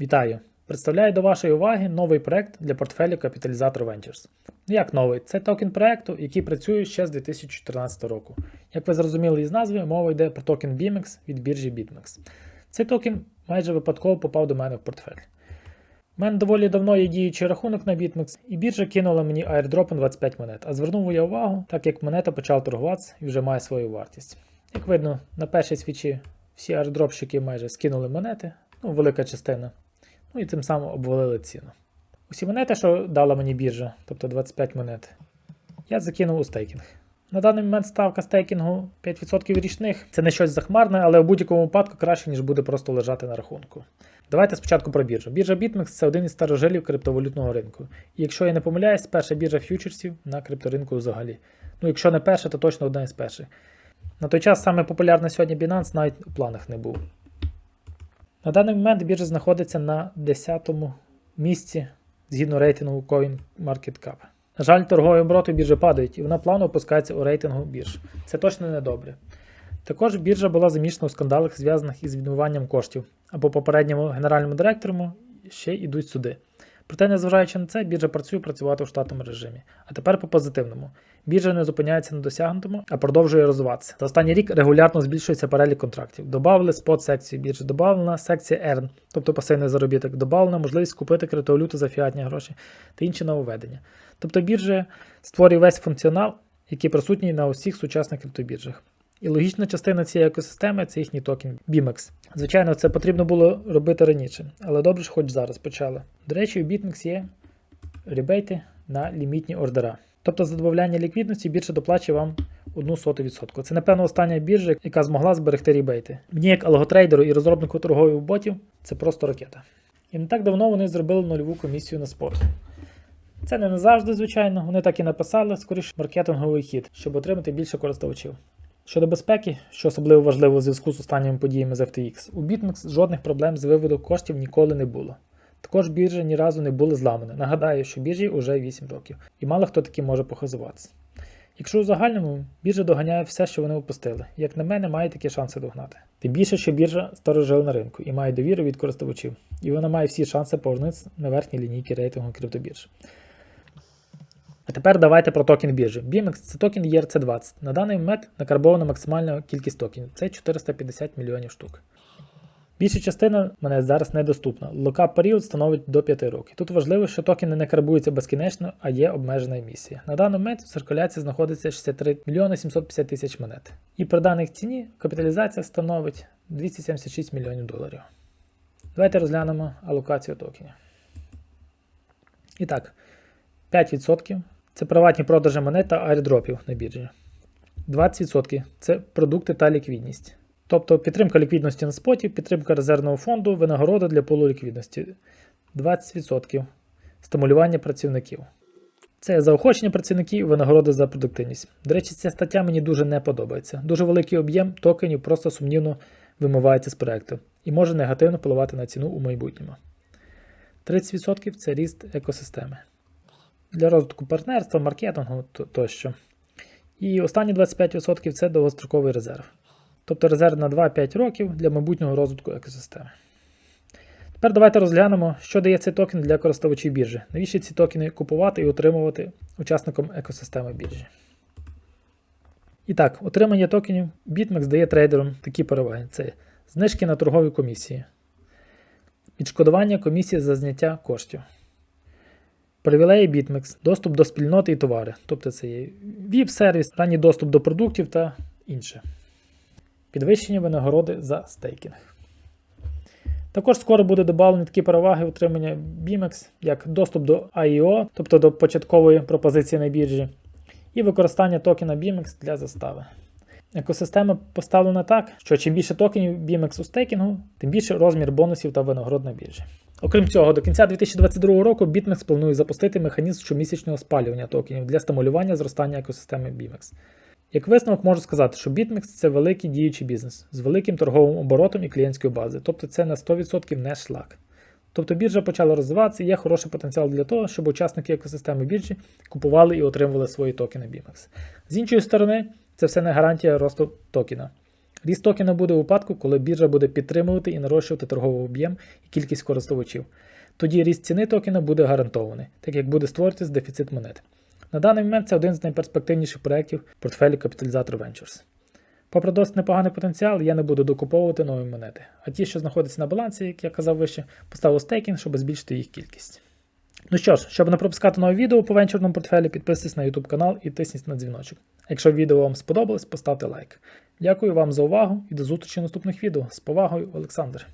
Вітаю! Представляю до вашої уваги новий проект для портфелю Капіталізатор Ventures. Як новий? Це токен проекту, який працює ще з 2014 року. Як ви зрозуміли із назви, мова йде про токен BIMEX від біржі BitMEX. Цей токен майже випадково попав до мене в портфель. У мене доволі давно є діючий рахунок на BitMEX, і біржа кинула мені на 25 монет. А звернув я увагу, так як монета почала торгуватися і вже має свою вартість. Як видно, на першій свічі всі airdropщики майже скинули монети, ну, велика частина. Ну і тим самим обвалили ціну. Усі монети, що дала мені біржа, тобто 25 монет, я закинув у стейкінг. На даний момент ставка стейкінгу 5% річних. Це не щось захмарне, але у будь-якому випадку краще, ніж буде просто лежати на рахунку. Давайте спочатку про біржу. Біржа BitMEX це один із старожилів криптовалютного ринку. І якщо я не помиляюсь, перша біржа фьючерсів на крипторинку взагалі. Ну, якщо не перша, то точно одна із перших. На той час саме популярний сьогодні Binance навіть у планах не був. На даний момент біржа знаходиться на 10-му місці згідно рейтингу CoinMarketCap. На жаль, торгові обороти біржі падають, і вона плавно опускається у рейтингу бірж. Це точно не добре. Також біржа була замішана у скандалах, зв'язаних із відмиванням коштів, або попередньому генеральному директору ще йдуть суди. Проте, незважаючи на це, біржа працює працювати у штатному режимі. А тепер по позитивному. Біржа не зупиняється на досягнутому, а продовжує розвиватися. За останній рік регулярно збільшується перелік контрактів. Добавили спот секцію біржі, додавлена секція ERN, тобто пасивний заробіток, додавлена можливість купити криптовалюту за фіатні гроші та інші нововведення. Тобто біржа створює весь функціонал, який присутній на усіх сучасних криптобіржах. І логічна частина цієї екосистеми це їхній токен BIMEX. Звичайно, це потрібно було робити раніше, але добре ж хоч зараз почали. До речі, у BitMEX є ребейти на лімітні ордера. Тобто за додавання ліквідності біржа доплачує вам 1%. Це, напевно, остання біржа, яка змогла зберегти ребейти. Мені, як алготрейдеру і розробнику торгових ботів, це просто ракета. І не так давно вони зробили нульову комісію на спорт. Це не назавжди, звичайно, вони так і написали, скоріше маркетинговий хід, щоб отримати більше користувачів. Щодо безпеки, що особливо важливо у зв'язку з останніми подіями з FTX, у BitMEX жодних проблем з виводу коштів ніколи не було. Також біржа ні разу не були зламані. Нагадаю, що біржі вже 8 років, і мало хто таки може похизуватися. Якщо у загальному, біржа доганяє все, що вони опустили. Як на мене, має такі шанси догнати. Тим більше, що біржа старожила на ринку і має довіру від користувачів, і вона має всі шанси повернутися на верхні лінійки рейтингу криптобірж. А тепер давайте про токен біржі. BIMEX це токен ERC20. На даний момент накарбована максимальна кількість токенів це 450 мільйонів штук. Більша частина мене зараз недоступна. Локап період становить до 5 років. Тут важливо, що токени не карбуються безкінечно, а є обмежена емісія. На даний момент в циркуляції знаходиться 63 мільйони 750 тисяч монет. І при даних ціні капіталізація становить 276 мільйонів доларів. Давайте розглянемо алокацію токенів. І так, 5% це приватні продажі монет та аірдропів на біржі. 20% це продукти та ліквідність. Тобто підтримка ліквідності на споті, підтримка резервного фонду, винагорода для пулу ліквідності. 20% стимулювання працівників. Це заохочення працівників, винагороди за продуктивність. До речі, ця стаття мені дуже не подобається. Дуже великий об'єм токенів просто сумнівно вимивається з проекту і може негативно впливати на ціну у майбутньому. 30% це ріст екосистеми для розвитку партнерства, маркетингу тощо. І останні 25% це довгостроковий резерв. Тобто резерв на 2-5 років для майбутнього розвитку екосистеми. Тепер давайте розглянемо, що дає цей токен для користувачів біржі. Навіщо ці токени купувати і отримувати учасникам екосистеми біржі. І так, отримання токенів BitMEX дає трейдерам такі переваги: це знижки на торгові комісії, відшкодування комісії за зняття коштів. Привілеї BitMEX, доступ до спільноти і товари, тобто це є VIP-сервіс, ранній доступ до продуктів та інше. Підвищення винагороди за стейкінг. Також скоро буде додавлені такі переваги отримання BIMEX, як доступ до IEO, тобто до початкової пропозиції на біржі, і використання токена BIMEX для застави. Екосистема поставлена так, що чим більше токенів BIMEX у стейкінгу, тим більше розмір бонусів та винагород на біржі. Окрім цього, до кінця 2022 року BitMEX планує запустити механізм щомісячного спалювання токенів для стимулювання зростання екосистеми BIMEX. Як висновок можу сказати, що BitMEX це великий діючий бізнес з великим торговим оборотом і клієнтською базою, тобто це на 100% не шлак. Тобто біржа почала розвиватися і є хороший потенціал для того, щоб учасники екосистеми біржі купували і отримували свої токени BIMEX. З іншої сторони, це все не гарантія росту токена. Ріст токена буде у випадку, коли біржа буде підтримувати і нарощувати торговий об'єм і кількість користувачів. Тоді ріст ціни токена буде гарантований, так як буде створитись дефіцит монет. На даний момент це один з найперспективніших проєктів портфелі Капіталізатор Ventures. Попри досить непоганий потенціал, я не буду докуповувати нові монети, а ті, що знаходяться на балансі, як я казав вище, поставлю стейкінг, щоб збільшити їх кількість. Ну що ж, щоб не пропускати нові відео по венчурному портфелі, підписуйтесь на YouTube канал і тисніть на дзвіночок. Якщо відео вам сподобалось, поставте лайк. Дякую вам за увагу і до зустрічі в наступних відео. З повагою, Олександр.